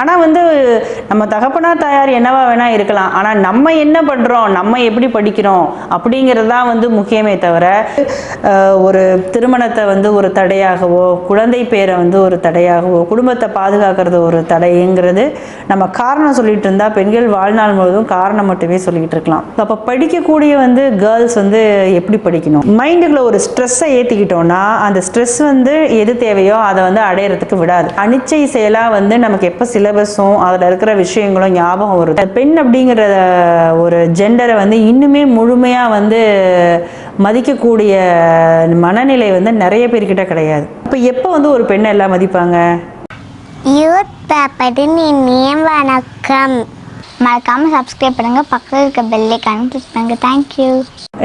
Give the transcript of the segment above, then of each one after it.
ஆனால் வந்து நம்ம தகப்பனா தாயார் என்னவா வேணால் இருக்கலாம். ஆனால் நம்ம என்ன பண்ணுறோம் நம்ம எப்படி படிக்கிறோம்? அப்படிங்கிறது தான் வந்து முக்கியமே தவிர ஒரு திருமணத்தை வந்து ஒரு தடையாகவோ குழந்தை பேரை வந்து ஒரு தடையாகவோ குடும்பத்தை பாதுகாக்கிறது ஒரு தடைங்கிறது நம்ம காரணம் சொல்லிட்டு இருந்தால் பெண்கள் வாழ்நாள் முழுவதும் காரணம் மட்டுமே சொல்லிக்கிட்டு இருக்கலாம். அப்போ படிக்கக்கூடிய வந்து கேர்ள்ஸ் வந்து எப்படி படிக்கணும்? மைண்டுக்குள்ள ஒரு ஸ்ட்ரெஸ்ஸை ஏற்றிக்கிட்டோம்னா அந்த ஸ்ட்ரெஸ் வந்து எது தேவையோ அதை வந்து அடையிறதுக்கு விடாது. அனிச்சை செயலாக வந்து நமக்கு எப்போ சில சிலபஸும் அதில் இருக்கிற விஷயங்களும் ஞாபகம் வருது. பெண் அப்படிங்கிற ஒரு ஜெண்டரை வந்து இன்னுமே முழுமையாக வந்து மதிக்கக்கூடிய மனநிலை வந்து நிறைய பேர்கிட்ட கிடையாது. இப்போ எப்போ வந்து ஒரு பெண்ணை எல்லாம் மதிப்பாங்க? யூத் பேப்பரின் இனிய வணக்கம். மறக்காமல் சப்ஸ்கிரைப் பண்ணுங்க. பக்கத்தில் இருக்க பெல்லைக்கான கிளிக் பண்ணுங்க. தேங்க்யூ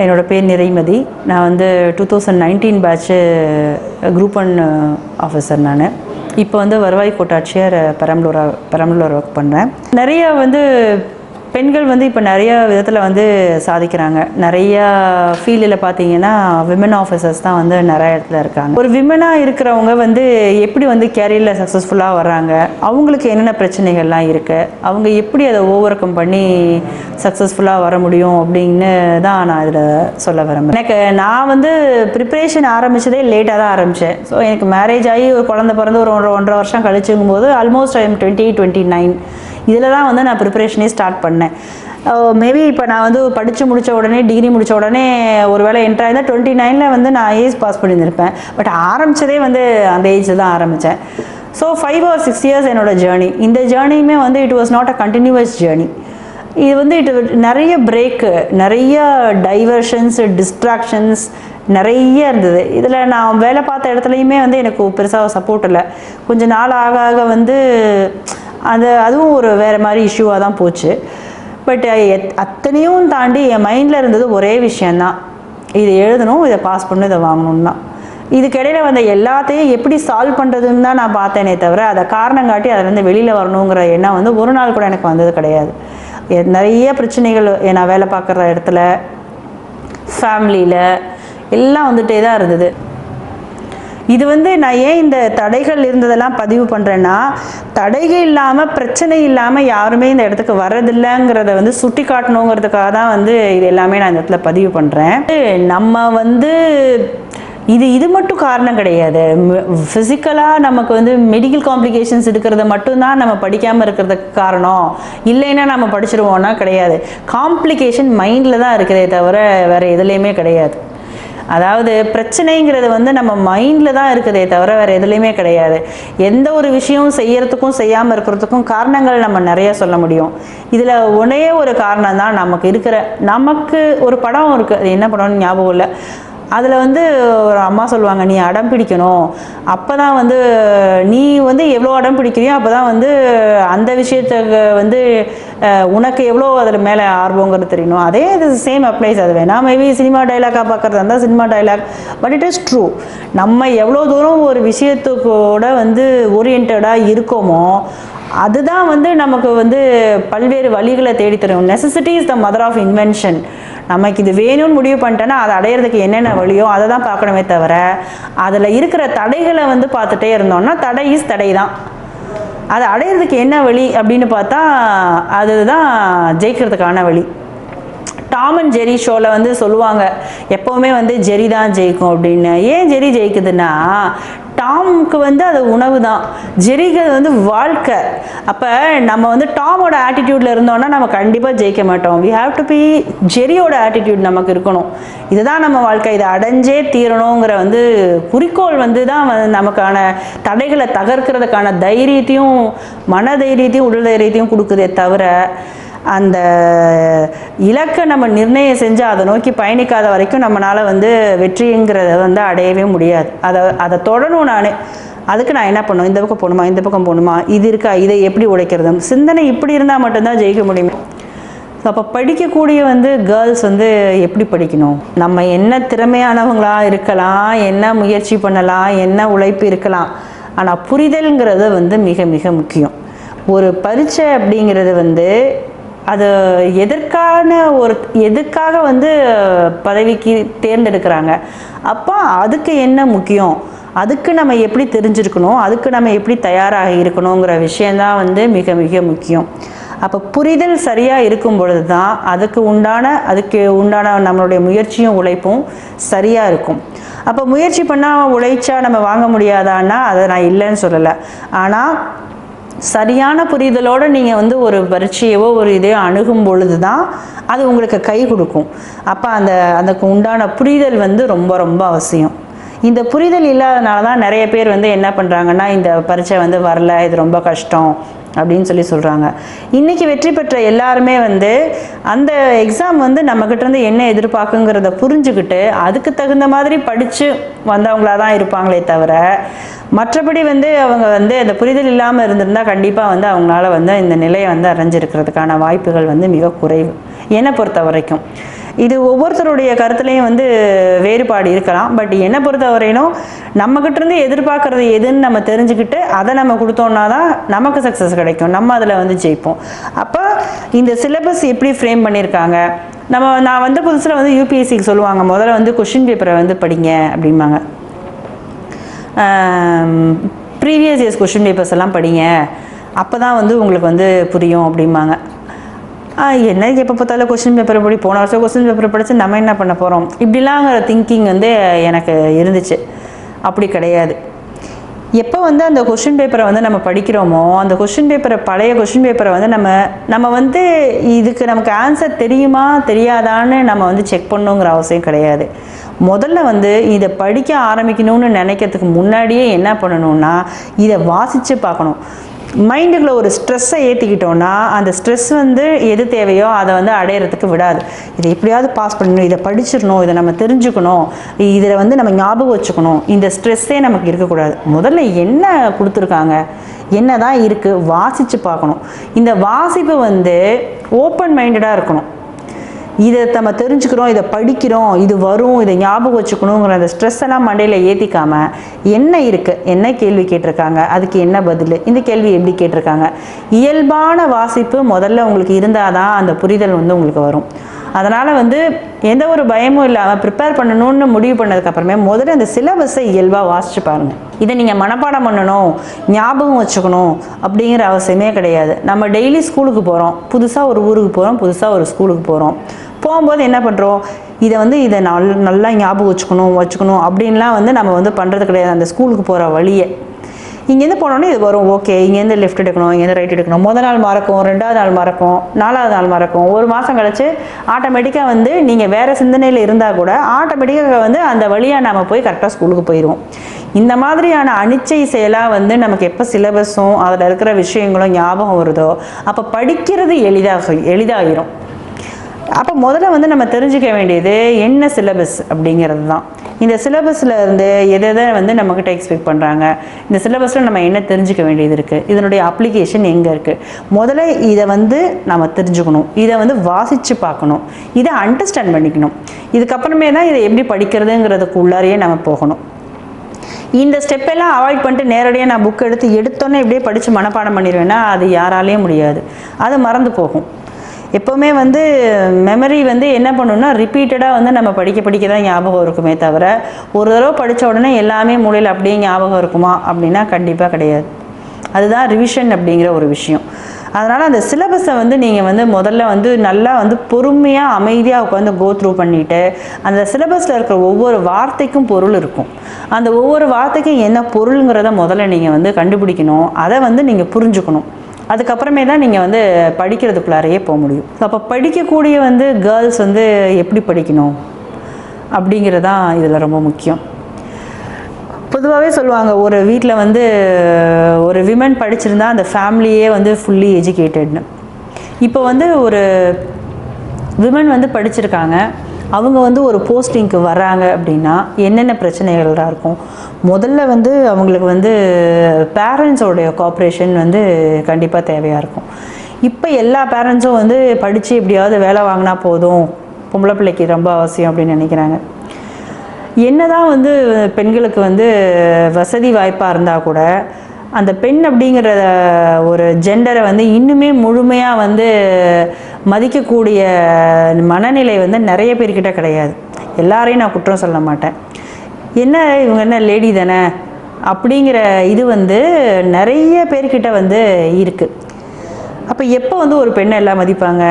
என்னோட பேர் நிறைமதி. நான் வந்து two thousand nineteen batch group one officer நான். இப்போ வந்து வருவாய் கோட்டாட்சியர் பெரம்பலூர் பெரம்பலூர் ஒர்க் பண்ணுறேன் நிறைய வந்து பெண்கள் வந்து இப்போ நிறைய விதத்தில் வந்து சாதிக்கிறாங்க. நிறைய ஃபீல்டில் பார்த்தீங்கன்னா விமன் ஆஃபீஸர்ஸ் தான் வந்து நிறைய இடத்துல இருக்காங்க. ஒரு விமனாக இருக்கிறவங்க வந்து எப்படி வந்து கேரியரில் சக்ஸஸ்ஃபுல்லாக வர்றாங்க? அவங்களுக்கு என்னென்ன பிரச்சனைகள்லாம் இருக்குது அவங்க எப்படி அதை ஓவர் கம் பண்ணி சக்ஸஸ்ஃபுல்லாக வர முடியும் அப்படின்னு தான் நான் இதில் சொல்ல விரும்புகிறேன் எனக்கு நான் வந்து ப்ரிப்பரேஷன் ஆரம்பிச்சதே லேட்டாக தான் ஆரம்பித்தேன் ஸோ எனக்கு மேரேஜ் ஆகி ஒரு குழந்தை பிறந்து ஒரு ஒன்றரை ஒன்றரை வருஷம் கழிச்சுங்கும் போது almost I'm twenty twenty nine இதில் தான் வந்து நான் ப்ரிப்பரேஷனே ஸ்டார்ட் பண்ணேன். மேபி இப்போ நான் வந்து படித்து முடித்த உடனே டிகிரி முடித்த உடனே ஒரு வேளை என்ட்ரு ஆயிருந்தால் டுவெண்ட்டி நைனில் வந்து நான் ஏஜ் பாஸ் பண்ணியிருந்திருப்பேன். பட் ஆரம்பித்ததே வந்து அந்த ஏஜில் தான் ஆரம்பித்தேன் so five or six years என்னோட ஜேர்னி இந்த ஜேர்னியுமே வந்து it was not a continuous journey இது வந்து இட் நிறைய பிரேக்கு நிறைய டைவர்ஷன்ஸ் டிஸ்ட்ராக்ஷன்ஸ் நிறைய இருந்தது. இதில் நான் வேலை பார்த்த இடத்துலையுமே வந்து எனக்கு பெருசாக சப்போர்ட் இல்லை. கொஞ்ச நாள் ஆக ஆக வந்து அது அதுவும் ஒரு வேறு மாதிரி இஷ்யூவாக தான் போச்சு. பட் அத்தனையும் தாண்டி என் மைண்டில் இருந்தது ஒரே விஷயந்தான் இது எழுதணும் இதை பாஸ் பண்ணணும் இதை வாங்கணும் தான். இதுக்கிடையில் வந்த எல்லாத்தையும் எப்படி சால்வ் பண்ணுறதுன்னு தான் நான் பார்த்தேனே தவிர அதை காரணம் காட்டி அதுலேருந்து வெளியில் வரணுங்கிற எண்ணம் வந்து ஒரு நாள் கூட எனக்கு வந்தது கிடையாது. நிறைய பிரச்சனைகள் நான் வேலை பார்க்குற இடத்துல ஃபேமிலியில் எல்லாம் வந்துட்டே தான் இருந்தது. இது வந்து நான் ஏன் இந்த தடைகள் இருந்ததெல்லாம் பதிவு பண்ணுறேன்னா தடைகள் இல்லாமல் பிரச்சனை இல்லாமல் யாருமே இந்த இடத்துக்கு வர்றதில்லைங்கிறத வந்து சுட்டி காட்டணுங்கிறதுக்காக தான் வந்து இது எல்லாமே நான் இந்த இடத்துல பதிவு பண்ணுறேன் நம்ம வந்து இது இது மட்டும் காரணம் கிடையாது. ஃபிசிக்கலாக நமக்கு வந்து மெடிக்கல் காம்ப்ளிகேஷன்ஸ் இருக்கிறத மட்டும்தான் நம்ம படிக்காமல் இருக்கிறதுக்கு காரணம். இல்லைன்னா நம்ம படிச்சிருவோம்னா கிடையாது. காம்ப்ளிகேஷன் மைண்டில் தான் இருக்கிறதே தவிர வேறு எதுலேயுமே கிடையாது. அதாவது பிரச்சனைங்கிறது வந்து நம்ம மைண்டில் தான் இருக்குதே தவிர வேறு எதுலேயுமே கிடையாது. எந்த ஒரு விஷயம் செய்யறதுக்கும் செய்யாமல் இருக்கிறதுக்கும் காரணங்கள் நம்ம நிறைய சொல்ல முடியும். இதில் ஒரே ஒரு காரணம் தான் நமக்கு இருக்கிற நமக்கு ஒரு படம் இருக்குது அது என்ன படம்னு ஞாபகம் இல்லை. அதில் வந்து ஒரு அம்மா சொல்லுவாங்க நீ அடம் பிடிக்கணும். அப்போ தான் வந்து நீ வந்து எவ்வளோ அடம் பிடிக்கிறியோ அப்போ தான் வந்து அந்த விஷயத்துக்கு வந்து உனக்கு எவ்வளோ அதில் மேலே ஆர்வங்கிறது தெரியணும். அதே இது சேம் அப்ளைஸ் அது வேணா மேபி சினிமா டைலாக்காக பார்க்குறதா இருந்தால் cinema dialogue but it is true நம்ம எவ்வளோ தூரம் ஒரு விஷயத்துக்கூட வந்து ஓரியன்டாக இருக்கோமோ அதுதான் வந்து நமக்கு வந்து பல்வேறு வழிகளை தேடித்தரும் தரும். Necessity is the mother of invention நமக்கு இது வேணும்னு முடிவு பண்ணிட்டேன்னா அதை அடையிறதுக்கு என்னென்ன வழியோ அதை தான் பார்க்கணுமே தவிர அதில் இருக்கிற தடைகளை வந்து பார்த்துட்டே இருந்தோம்னா தடை இஸ் தடை தான். அதை அடையிறதுக்கு என்ன வழி அப்படின்னு பார்த்தா அதுதான் ஜெயிக்கிறதுக்கான வழி. டாம் அண்ட் ஜெரி ஷோவில் வந்து சொல்லுவாங்க எப்போவுமே வந்து ஜெரி தான் ஜெயிக்கும் அப்படின்னு. ஏன் ஜெரி ஜெயிக்குதுன்னா டாமுக்கு வந்து அது உணவு தான் ஜெரிக்கு அது வந்து வாழ்க்கை. அப்போ நம்ம வந்து டாமோட ஆட்டிடியூடில் இருந்தோம்னா நம்ம கண்டிப்பாக ஜெயிக்க மாட்டோம். வி ஹாவ் டு பி ஜெரியோட ஆட்டிடியூட் நமக்கு இருக்கணும். இதுதான் நம்ம வாழ்க்கை. இதை அடைஞ்சே தீரணுங்கிற வந்து குறிக்கோள் வந்து தான் நமக்கான தடைகளை தகர்க்கிறதுக்கான தைரியத்தையும் மன தைரியத்தையும் உடல் தைரியத்தையும் கொடுக்குதே தவிர அந்த இலக்கை நம்ம நிர்ணயம் செஞ்சு அதை நோக்கி பயணிக்காத வரைக்கும் நம்மளால் வந்து வெற்றிங்கிறத வந்து அடையவே முடியாது. அதை அதை தொடணும் நான். அதுக்கு நான் என்ன பண்ணும் இந்த பக்கம் போகணுமா? இந்த பக்கம் போகணுமா? இது இருக்கா? இதை எப்படி உடைக்கிறது? சிந்தனை இப்படி இருந்தால் மட்டும்தான் ஜெயிக்க முடியும். ஸோ அப்போ படிக்கக்கூடிய வந்து கேர்ள்ஸ் வந்து எப்படி படிக்கணும்? நம்ம என்ன திறமையானவங்களாக இருக்கலாம் என்ன முயற்சி பண்ணலாம் என்ன உழைப்பு இருக்கலாம். ஆனால் புரிதல்ங்கிறது வந்து மிக மிக முக்கியம். ஒரு பரீட்சை அப்படிங்கிறது வந்து அது எதற்கான ஒரு எதுக்காக வந்து பதவிக்கு தேர்ந்தெடுக்கிறாங்க? அப்போ அதுக்கு என்ன முக்கியம்? அதுக்கு நம்ம எப்படி தெரிஞ்சிருக்கணும்? அதுக்கு நம்ம எப்படி தயாராக இருக்கணுங்கிற விஷயந்தான் வந்து மிக மிக முக்கியம். அப்போ புரிதல் சரியாக இருக்கும் பொழுது தான் அதுக்கு உண்டான அதுக்கு உண்டான நம்மளுடைய முயற்சியும் உழைப்பும் சரியாக இருக்கும். அப்போ முயற்சி பண்ணால் உழைச்சா நம்ம வாங்க முடியாதான்னா அதை நான் இல்லைன்னு சொல்லலை. ஆனால் சரியான புரிதலோடு நீங்கள் வந்து ஒரு பரீட்சையவோ ஒரு இதையோ அணுகும் பொழுது தான் அது உங்களுக்கு கை கொடுக்கும். அப்போ அந்த அதுக்கு உண்டான புரிதல் வந்து ரொம்ப ரொம்ப அவசியம். இந்த புரிதல் இல்லாதனால தான் நிறைய பேர் வந்து என்ன பண்ணுறாங்கன்னா இந்த பரீட்சை வந்து வரல இது ரொம்ப கஷ்டம் அப்படின்னு சொல்லி சொல்கிறாங்க இன்றைக்கி வெற்றி பெற்ற எல்லாருமே வந்து அந்த எக்ஸாம் வந்து நம்மக்கிட்டேருந்து என்ன எதிர்பார்க்குங்கிறத புரிஞ்சுக்கிட்டு அதுக்கு தகுந்த மாதிரி படித்து வந்தவங்களாக தான் இருப்பாங்களே தவிர மற்றபடி வந்து அவங்க வந்து அந்த புரிதல் இல்லாமல் இருந்திருந்தால் கண்டிப்பாக வந்து அவங்களால வந்து இந்த நிலையை வந்து அடைஞ்சிருக்கிறதுக்கான வாய்ப்புகள் வந்து மிக குறைவு. என்னை பொறுத்த வரைக்கும் இது ஒவ்வொருத்தருடைய கருத்துலேயும் வந்து வேறுபாடு இருக்கலாம். பட் என்னை பொறுத்த வரையிலும் நம்மக்கிட்ட இருந்து எதிர்பார்க்கறது எதுன்னு நம்ம தெரிஞ்சுக்கிட்டு அதை நம்ம கொடுத்தோம்னா தான் நமக்கு சக்ஸஸ் கிடைக்கும். நம்ம அதில் வந்து ஜெயிப்போம். அப்போ இந்த சிலபஸ் எப்படி ஃப்ரேம் பண்ணியிருக்காங்க? நம்ம நான் வந்த புதுசில் வந்து யூபிஎஸ்சிக்கு சொல்லுவாங்க முதல்ல வந்து கொஷின் பேப்பரை வந்து படிங்க அப்படிம்பாங்க. ப்ரீவியஸ் இயர்ஸ் கொஷின் பேப்பர்ஸ் எல்லாம் படிங்க. அப்போ தான் வந்து உங்களுக்கு வந்து புரியும் அப்படிம்பாங்க. என்ன எப்போ பார்த்தாலும் கொஸ்டின் பேப்பர் படி போன வருஷம் கொஸ்டின் பேப்பர் படித்து நம்ம என்ன பண்ண போகிறோம் இப்படிலாங்கிற திங்கிங் வந்து எனக்கு இருந்துச்சு. அப்படி கிடையாது. எப்போ வந்து அந்த கொஷின் பேப்பரை வந்து நம்ம படிக்கிறோமோ அந்த கொஷின் பேப்பரை பழைய கொஷின் பேப்பரை வந்து நம்ம நம்ம வந்து இதுக்கு நமக்கு ஆன்சர் தெரியுமா தெரியாதான்னு நம்ம வந்து செக் பண்ணணுங்கிற அவசியம் கிடையாது. முதல்ல வந்து இதை படிக்க ஆரம்பிக்கணும்னு நினைக்கிறதுக்கு முன்னாடியே என்ன பண்ணணும்னா இதை வாசித்து பார்க்கணும். மைண்டுக்குள்ளே ஒரு ஸ்ட்ரெஸ்ஸை ஏற்றிக்கிட்டோன்னா அந்த ஸ்ட்ரெஸ் வந்து எது தேவையோ அதை வந்து அடையிறதுக்கு விடாது. இதை எப்படியாவது பாஸ் பண்ணணும் இதை படிச்சிடணும் இதை நம்ம தெரிஞ்சுக்கணும் இதில் வந்து நம்ம ஞாபகம் வச்சுக்கணும். இந்த ஸ்ட்ரெஸ்ஸே நமக்கு இருக்கக்கூடாது. முதல்ல என்ன கொடுத்துருக்காங்க? என்ன தான் இருக்குது வாசித்து பார்க்கணும். இந்த வாசிப்பு வந்து ஓப்பன் மைண்டடாக இருக்கணும். இதை நம்ம தெரிஞ்சுக்கிறோம் இதை படிக்கிறோம் இது வரும் இதை ஞாபகம் வச்சுக்கணுங்கிற அந்த ஸ்ட்ரெஸ் எல்லாம் மண்டையில் ஏற்றிக்காம என்ன இருக்குது என்ன கேள்வி கேட்டிருக்காங்க? அதுக்கு என்ன பதில்? இந்த கேள்வி எப்படி கேட்டிருக்காங்க? இயல்பான வாசிப்பு முதல்ல உங்களுக்கு இருந்தால் தான் அந்த புரிதல் வந்து உங்களுக்கு வரும். அதனால் வந்து எந்த ஒரு பயமும் இல்லாமல் ப்ரிப்பேர் பண்ணணும்னு முடிவு பண்ணதுக்கப்புறமே முதல்ல அந்த சிலபஸை இயல்பாக வாசிச்சு பாருங்கள் இதை நீங்கள் மனப்பாடம் பண்ணணும் ஞாபகம் வச்சுக்கணும் அப்படிங்கிற அவசியமே கிடையாது. நம்ம டெய்லி ஸ்கூலுக்கு போகிறோம் புதுசாக ஒரு ஊருக்கு போகிறோம் புதுசாக ஒரு ஸ்கூலுக்கு போகிறோம் போகும்போது என்ன பண்ணுறோம் இதை வந்து இதை நல் நல்லா ஞாபகம் வச்சுக்கணும் வச்சுக்கணும் அப்படின்லாம் வந்து நம்ம வந்து பண்ணுறது கிடையாது. அந்த ஸ்கூலுக்கு போகிற வழியை. இங்கேருந்து போனோன்னே இது வரும். ஓகே இங்கேருந்து லெஃப்ட் எடுக்கணும் இங்கேருந்து ரைட் எடுக்கணும். முதல் நாள் மறக்கும் ரெண்டாவது நாள் மறக்கும் நாலாவது நாள் மறக்கும். ஒரு மாதம் கழிச்சு ஆட்டோமேட்டிக்காக வந்து நீங்கள் வேறு சிந்தனையில் இருந்தால் கூட ஆட்டோமேட்டிக்காக வந்து அந்த வழியாக நம்ம போய் கரெக்டாக ஸ்கூலுக்கு போயிடுவோம் இந்த மாதிரியான அனிச்சை செயலாக வந்து நமக்கு எப்போ சிலபஸும் அதில் இருக்கிற விஷயங்களும் ஞாபகம் வருதோ அப்போ படிக்கிறது எளிதாக எளிதாகிரும் அப்போ முதல்ல வந்து நம்ம தெரிஞ்சுக்க வேண்டியது என்ன சிலபஸ் அப்படிங்கிறது தான் இந்த சிலபஸில் இருந்து எதை எதை வந்து நம்மக்கிட்ட எக்ஸ்பெக்ட் பண்ணுறாங்க இந்த சிலபஸில் நம்ம என்ன தெரிஞ்சுக்க வேண்டியது இருக்குது இதனுடைய அப்ளிகேஷன் எங்கே இருக்குது முதல்ல இதை வந்து நம்ம தெரிஞ்சுக்கணும். இதை வந்து வாசித்து பார்க்கணும். இதை அண்டர்ஸ்டாண்ட் பண்ணிக்கணும். இதுக்கப்புறமே தான் இதை எப்படி படிக்கிறதுங்கிறதுக்கு உள்ளாரையே நம்ம போகணும். இந்த ஸ்டெப்பெல்லாம் அவாய்ட் பண்ணிட்டு நேரடியாக நான் புக் எடுத்து எடுத்தோன்னே இப்படியே படித்து மனப்பாடம் பண்ணிடுவேன்னா அது யாராலேயும் முடியாது. அது மறந்து போகும். எப்போவுமே வந்து மெமரி வந்து என்ன பண்ணணும்னா ரிப்பீட்டடாக வந்து நம்ம படிக்க படிக்க தான் ஞாபகம் இருக்குமே தவிர ஒரு தடவை படித்த உடனே எல்லாமே மூளையில் அப்படியே ஞாபகம் இருக்குமா அப்படின்னா கண்டிப்பாக கிடையாது. அதுதான் ரிவிஷன் அப்படிங்கிற ஒரு விஷயம். அதனால் அந்த சிலபஸை வந்து நீங்கள் வந்து முதல்ல வந்து நல்லா வந்து பொறுமையாக அமைதியாக உட்காந்து கோ த்ரூ பண்ணிவிட்டு அந்த சிலபஸில் இருக்கிற ஒவ்வொரு வார்த்தைக்கும் பொருள் இருக்கும். அந்த ஒவ்வொரு வார்த்தைக்கும் என்ன பொருளுங்கிறத முதல்ல நீங்கள் வந்து கண்டுபிடிக்கணும். அதை வந்து நீங்கள் புரிஞ்சுக்கணும். அதுக்கப்புறமே தான் நீங்கள் வந்து படிக்கிறதுக்குள்ளாரையே போக முடியும். அப்போ படிக்கக்கூடிய வந்து கேர்ள்ஸ் வந்து எப்படி படிக்கணும்? அப்படிங்கிறதான் இதில் ரொம்ப முக்கியம். பொதுவாகவே சொல்லுவாங்க ஒரு வீட்டில் வந்து ஒரு விமன் படிச்சிருந்தா அந்த ஃபேமிலியே வந்து ஃபுல்லி எஜுகேட்டட்னு இப்போ வந்து ஒரு விமன் வந்து படிச்சிருக்காங்க அவங்க வந்து ஒரு போஸ்டிங்க்கு வர்றாங்க அப்படின்னா என்னென்ன பிரச்சனைகள்லாம் இருக்கும்? முதல்ல வந்து அவங்களுக்கு வந்து பேரண்ட்ஸோடைய கோஆப்ரேஷன் வந்து கண்டிப்பாக தேவையாக இருக்கும். இப்போ எல்லா பேரண்ட்ஸும் வந்து படித்து எப்படியாவது வேலை வாங்கினா போதும். பொம்பளை பிள்ளைக்கு ரொம்ப அவசியம் அப்படின்னு நினைக்கிறாங்க. என்னதான் வந்து பெண்களுக்கு வந்து வசதி வாய்ப்பாக இருந்தால் கூட அந்த பெண் அப்படிங்கிற ஒரு ஜெண்டரை வந்து இன்னுமே முழுமையாக வந்து மதிக்கக்கூடிய மனநிலை வந்து நிறைய பேர்கிட்ட கிடையாது. எல்லாரையும் நான் குற்றம் சொல்ல மாட்டேன். என்ன இவங்க என்ன லேடி தானே? அப்படிங்கிற இது வந்து நிறைய பேர்கிட்ட வந்து இருக்குது அப்போ எப்போ வந்து ஒரு பெண்ணை எல்லாம் மதிப்பாங்க?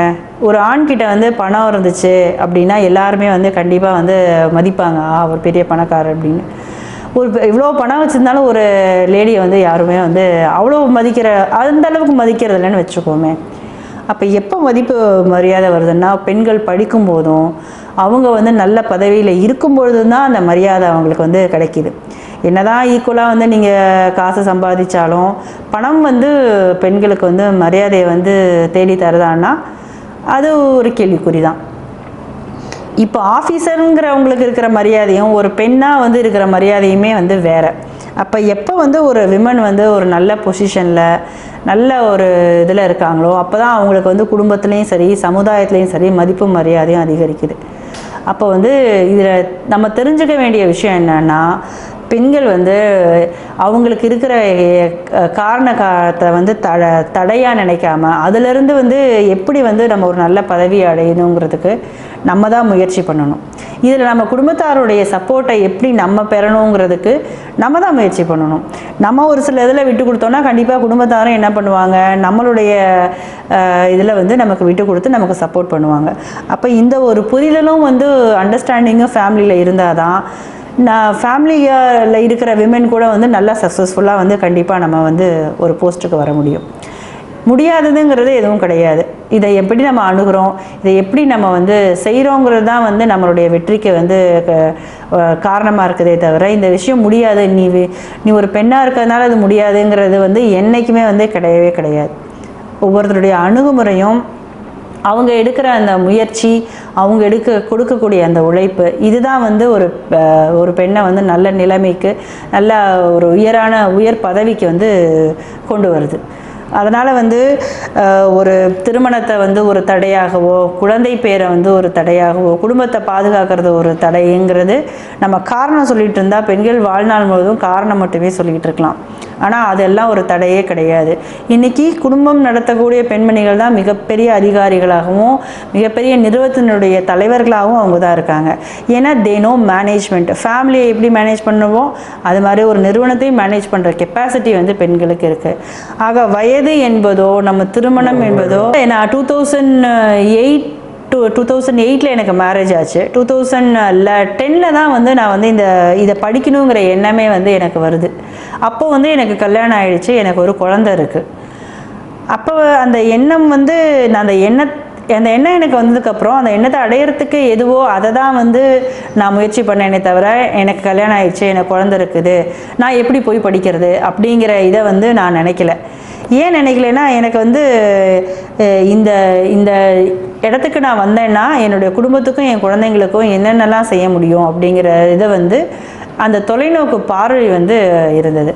ஒரு ஆண்கிட்ட வந்து பணம் இருந்துச்சு அப்படின்னா எல்லாருமே வந்து கண்டிப்பாக வந்து மதிப்பாங்க. ஆ அவர் பெரிய பணக்காரர் அப்படின்னு. ஒரு இவ்வளோ பணம் வச்சுருந்தாலும் ஒரு லேடியை வந்து யாருமே வந்து அவ்வளோ மதிக்கிற அந்த அளவுக்கு மதிக்கிறது இல்லைன்னு வச்சுக்கோமே. அப்போ எப்போ மதிப்பு மரியாதை வருதுன்னா பெண்கள் படிக்கும் போதும் அவங்க வந்து நல்ல பதவியில் இருக்கும் பொழுதும் தான் அந்த மரியாதை அவங்களுக்கு வந்து கிடைக்கிது. என்னதான் ஈக்குவலாக வந்து நீங்கள் காசு சம்பாதிச்சாலும் பணம் வந்து பெண்களுக்கு வந்து மரியாதையை வந்து தேடி தருதான்னா அது ஒரு கேள்விக்குறி தான் இப்போ ஆஃபீஸருங்கிறவங்களுக்கு இருக்கிற மரியாதையும் ஒரு பெண்ணாக வந்து இருக்கிற மரியாதையுமே வந்து வேற. அப்போ எப்போ வந்து ஒரு விமன் வந்து ஒரு நல்ல பொசிஷனில் நல்ல ஒரு இதில் இருக்காங்களோ அப்போ தான் அவங்களுக்கு வந்து குடும்பத்துலேயும் சரி சமுதாயத்துலேயும் சரி மதிப்பு மரியாதையும் அதிகரிக்குது. அப்போ வந்து இதில் நம்ம தெரிஞ்சுக்க வேண்டிய விஷயம் என்னென்னா பெண்கள் வந்து அவங்களுக்கு இருக்கிற காரண காலத்தை வந்து தட தடையாக நினைக்காம அதிலிருந்து வந்து எப்படி வந்து நம்ம ஒரு நல்ல பதவி அடையணுங்கிறதுக்கு நம்ம தான் முயற்சி பண்ணணும். இதில் நம்ம குடும்பத்தாருடைய சப்போர்ட்டை எப்படி நம்ம பெறணுங்கிறதுக்கு நம்ம தான் முயற்சி பண்ணணும். நம்ம ஒரு சில இதில் விட்டு கொடுத்தோம்னா கண்டிப்பாக குடும்பத்தாரும் என்ன பண்ணுவாங்க? நம்மளுடைய இதில் வந்து நமக்கு விட்டு கொடுத்து நமக்கு சப்போர்ட் பண்ணுவாங்க. அப்போ இந்த ஒரு புரிதலும் வந்து அண்டர்ஸ்டாண்டிங்கும் ஃபேமிலியில் இருந்தால் தான் நான் ஃபேமிலியில் இருக்கிற விமன் கூட வந்து நல்லா சக்ஸஸ்ஃபுல்லாக வந்து கண்டிப்பாக நம்ம வந்து ஒரு போஸ்ட்டுக்கு வர முடியும். முடியாததுங்கிறது எதுவும் கிடையாது. இதை எப்படி நம்ம அணுகிறோம்? இதை எப்படி நம்ம வந்து செய்கிறோங்கிறது தான் வந்து நம்மளுடைய வெற்றிக்கு வந்து காரணமாக இருக்குதே தவிர இந்த விஷயம் முடியாது. நீ நீ ஒரு பெண்ணாக இருக்கிறதுனால அது முடியாதுங்கிறது வந்து என்றைக்குமே வந்து கிடையவே கிடையாது. ஒவ்வொருத்தருடைய அணுகுமுறையும் அவங்க எடுக்கிற அந்த முயற்சி அவங்க எடுக்க கொடுக்கக்கூடிய அந்த உழைப்பு இதுதான் வந்து ஒரு ஒரு பெண்ணை வந்து நல்ல நிலைமைக்கு நல்ல ஒரு உயரான உயர் பதவிக்கு வந்து கொண்டு வருது. அதனால் வந்து ஒரு திருமணத்தை வந்து ஒரு தடையாகவோ குழந்தை பேரை வந்து ஒரு தடையாகவோ குடும்பத்தை பாதுகாக்கிறது ஒரு தடைங்கிறது நம்ம காரணம் சொல்லிட்டு இருந்தால் பெண்கள் வாழ்நாள் முழுவதும் காரணம் மட்டுமே சொல்லிக்கிட்டு இருக்கலாம். ஆனால் அதெல்லாம் ஒரு தடையே கிடையாது. இன்னைக்கு குடும்பம் நடத்தக்கூடிய பெண்மணிகள் தான் மிகப்பெரிய அதிகாரிகளாகவும் மிகப்பெரிய நிறுவனத்தினுடைய தலைவர்களாகவும் அவங்க தான் இருக்காங்க. ஏன்னா தே நோ மேனேஜ்மெண்ட் ஃபேமிலியை எப்படி மேனேஜ் பண்ணுவோம்? அது மாதிரி ஒரு நிறுவனத்தையும் மேனேஜ் பண்ணுற கெப்பாசிட்டி வந்து பெண்களுக்கு இருக்குது ஆக வயது என்பதோ நம்ம திருமணம் என்பதோ நான் two thousand eight two two thousand எயிட்டில் எனக்கு மேரேஜ் ஆச்சு. டூ தௌசண்ட் டென்னில் தான் வந்து நான் வந்து இந்த இதை படிக்கணுங்கிற எண்ணமே வந்து எனக்கு வருது. அப்போ வந்து எனக்கு கல்யாணம் ஆகிடுச்சு எனக்கு ஒரு குழந்த இருக்குது அப்போ அந்த எண்ணம் வந்து நான் அந்த எண்ண அந்த எண்ணம் எனக்கு வந்ததுக்கப்புறம் அந்த எண்ணத்தை அடையிறதுக்கு எதுவோ அதை தான் வந்து நான் முயற்சி பண்ணேனே தவிர எனக்கு கல்யாணம் ஆயிடுச்சு எனக்கு குழந்த இருக்குது நான் எப்படி போய் படிக்கிறது அப்படிங்கிற இதை வந்து நான் நினைக்கல. ஏன் நினைக்கலன்னா எனக்கு வந்து இந்த இந்த இடத்துக்கு நான் வந்தேன்னா என்னுடைய குடும்பத்துக்கும் என் குழந்தைங்களுக்கும் என்னென்னலாம் செய்ய முடியும் அப்படிங்கிற இதை வந்து அந்த தொலைநோக்கு பார்வை வந்து இருந்தது.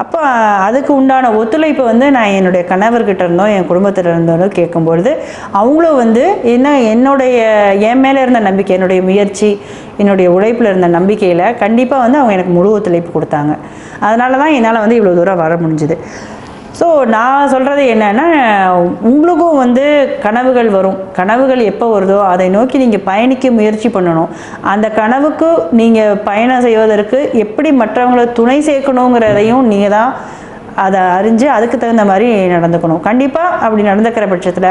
அப்போ அதுக்கு உண்டான ஒத்துழைப்பு வந்து நான் என்னுடைய கணவர்கிட்ட இருந்தோம் என் குடும்பத்தில் இருந்தோம் கேட்கும்பொழுது அவங்களும் வந்து என்ன என்னுடைய என் மேலே இருந்த நம்பிக்கை என்னுடைய முயற்சி என்னுடைய உழைப்பில் இருந்த நம்பிக்கையில் கண்டிப்பாக வந்து அவங்க எனக்கு முழு ஒத்துழைப்பு கொடுத்தாங்க. அதனால தான் என்னால் வந்து இவ்வளோ தூரம் வர முடிஞ்சுது. ஸோ நான் சொல்கிறது என்னென்னா உங்களுக்கும் வந்து கனவுகள் வரும். கனவுகள் எப்போ வருதோ அதை நோக்கி நீங்கள் பயணிக்க முயற்சி பண்ணணும். அந்த கனவுக்கு நீங்கள் பயணம் செய்வதற்கு எப்படி மற்றவங்களை துணை சேர்க்கணுங்கிறதையும் நீங்கள் தான் அதை அறிஞ்சு அதுக்கு தகுந்த மாதிரி நடந்துக்கணும். கண்டிப்பாக அப்படி நடந்துக்கிற பட்சத்தில்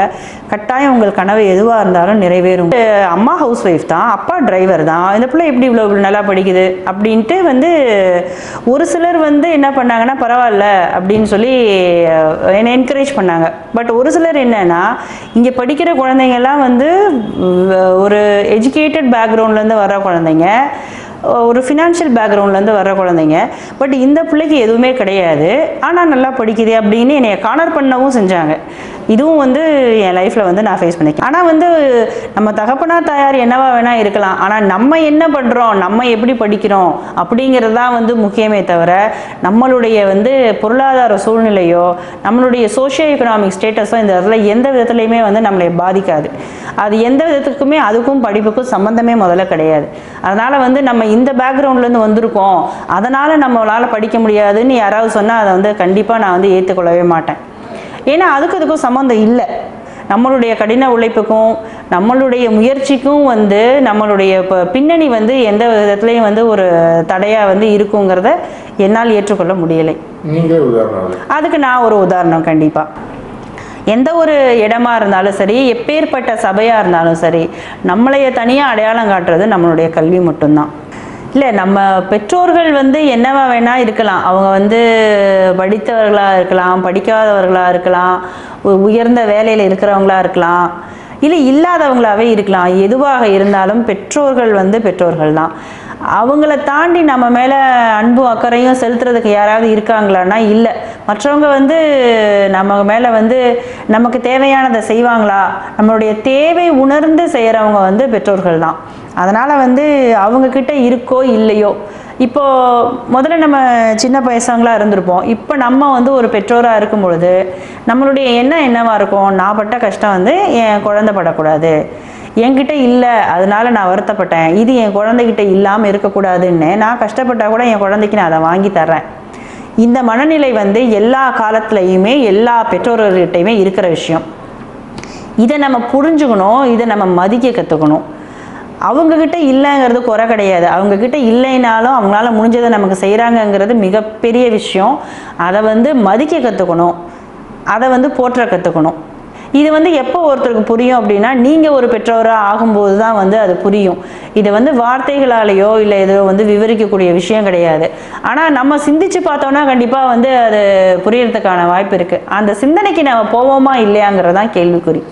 கட்டாயம் உங்கள் கனவு எதுவாக இருந்தாலும் நிறைவேறும். அம்மா ஹவுஸ் ஒய்ஃப் தான் அப்பா டிரைவர் தான். இந்த பிள்ளை எப்படி இவ்வளோ இவ்வளோ நல்லா படிக்குது அப்படின்ட்டு வந்து ஒரு சிலர் வந்து என்ன பண்ணாங்கன்னா பரவாயில்ல அப்படின்னு சொல்லி என்னை என்கரேஜ் பண்ணாங்க. பட் ஒரு சிலர் என்னன்னா இங்கே படிக்கிற குழந்தைங்கள்லாம் வந்து ஒரு எஜுகேட்டட் பேக்ரவுண்ட்லேருந்து வர குழந்தைங்க. ஒரு ஃபினான்ஷியல் பேக்ரவுண்ட்லேருந்து வர குழந்தைங்க. பட் இந்த பிள்ளைக்கு எதுவுமே கிடையாது. ஆனால் நல்லா படிக்குது அப்படின்னு என்னை கார்னர் பண்ணவும் செஞ்சாங்க. இதுவும் வந்து என் லைஃப்பில் வந்து நான் ஃபேஸ் பண்ணிக்கேன் ஆனால் வந்து நம்ம தகப்பனார் தாயார் என்னவா வேணால் இருக்கலாம். ஆனால் நம்ம என்ன பண்ணுறோம் நம்ம எப்படி படிக்கிறோம் அப்படிங்கிறது தான் வந்து முக்கியமே தவிர நம்மளுடைய வந்து பொருளாதார சூழ்நிலையோ நம்மளுடைய சோஷியோ எக்கனாமிக் ஸ்டேட்டஸோ இந்த இடத்துல எந்த விதத்துலையுமே வந்து நம்மளை பாதிக்காது. அது எந்த விதத்துக்குமே அதுக்கும் படிப்புக்கும் சம்மந்தமே முதல்ல கிடையாது. அதனால் வந்து நம்ம இந்த பேக்ரவுண்ட்லேருந்து வந்திருக்கோம். அதனால் நம்மளால் படிக்க முடியாதுன்னு யாராவது சொன்னால் அதை வந்து கண்டிப்பாக நான் வந்து ஏற்றுக்கொள்ளவே மாட்டேன். ஏன்னா அதுக்கு அதுக்கும் சம்மந்தம் இல்லை. நம்மளுடைய கடின உழைப்புக்கும் நம்மளுடைய முயற்சிக்கும் வந்து நம்மளுடைய இப்போ பின்னணி வந்து எந்த விதத்துலையும் வந்து ஒரு தடையாக வந்து இருக்குங்கிறத என்னால் ஏற்றுக்கொள்ள முடியலை. அதுக்கு நான் ஒரு உதாரணம் கண்டிப்பாக எந்த ஒரு இடமா இருந்தாலும் சரி எப்பேற்பட்ட சபையாக இருந்தாலும் சரி நம்மளைய தனியாக அடையாளம் காட்டுறது நம்மளுடைய கல்வி மட்டும்தான். இல்லை நம்ம பெற்றோர்கள் வந்து என்னவா வேணா இருக்கலாம். அவங்க வந்து படித்தவர்களாக இருக்கலாம் படிக்காதவர்களாக இருக்கலாம் உ- உயர்ந்த வேலையில் இருக்கிறவங்களா இருக்கலாம் இல்லை இல்லாதவங்களாகவே இருக்கலாம். எதுவாக இருந்தாலும் பெற்றோர்கள் வந்து பெற்றோர்கள் தான் அவங்கள தாண்டி நம்ம மேலே அன்பும் அக்கறையும் செலுத்துறதுக்கு யாராவது இருக்காங்களான்னா இல்லை. மற்றவங்க வந்து நம்ம மேலே வந்து நமக்கு தேவையானதை செய்வாங்களா? நம்மளுடைய தேவை உணர்ந்து செய்கிறவங்க வந்து பெற்றோர்கள் தான் அதனால் வந்து அவங்கக்கிட்ட இருக்கோ இல்லையோ? இப்போ முதல்ல நம்ம சின்ன பசங்களா இருந்திருப்போம். இப்போ நம்ம வந்து ஒரு பெற்றோராக இருக்கும் பொழுது நம்மளுடைய எண்ணம் என்னவா இருக்கும்? நான் பட்ட கஷ்டம் வந்து என் குழந்தை படக்கூடாது. என்கிட்ட இல்லை அதனால நான் வருத்தப்பட்டேன். இது என் குழந்தைகிட்ட இல்லாமல் இருக்கக்கூடாதுன்னு. நான் கஷ்டப்பட்டால் கூட என் குழந்தைக்கு நான் அதை வாங்கி தர்றேன். இந்த மனநிலை வந்து எல்லா காலத்துலேயுமே எல்லா பெற்றோர்கள்கிட்டையுமே இருக்கிற விஷயம். இதை நம்ம புரிஞ்சுக்கணும் இதை நம்ம மதிக்க கற்றுக்கணும் அவங்கக்கிட்ட இல்லைங்கிறது குறை கிடையாது. அவங்கக்கிட்ட இல்லைனாலும் அவங்களால முடிஞ்சதை நமக்கு செய்கிறாங்கங்கிறது மிகப்பெரிய விஷயம். அதை வந்து மதிக்க கற்றுக்கணும் அதை வந்து போற்ற கற்றுக்கணும் இது வந்து எப்போ ஒருத்தருக்கு புரியும் அப்படின்னா நீங்கள் ஒரு பெற்றோராக ஆகும்போது தான் வந்து அது புரியும். இது வந்து வார்த்தைகளாலேயோ இல்லை ஏதோ வந்து விவரிக்கக்கூடிய விஷயம் கிடையாது. ஆனால் நம்ம சிந்திச்சு பார்த்தோன்னா கண்டிப்பாக வந்து அது புரியறதுக்கான வாய்ப்பு இருக்குது அந்த சிந்தனைக்கு நம்ம போவோமா இல்லையாங்கிறதான் கேள்விக்குறி.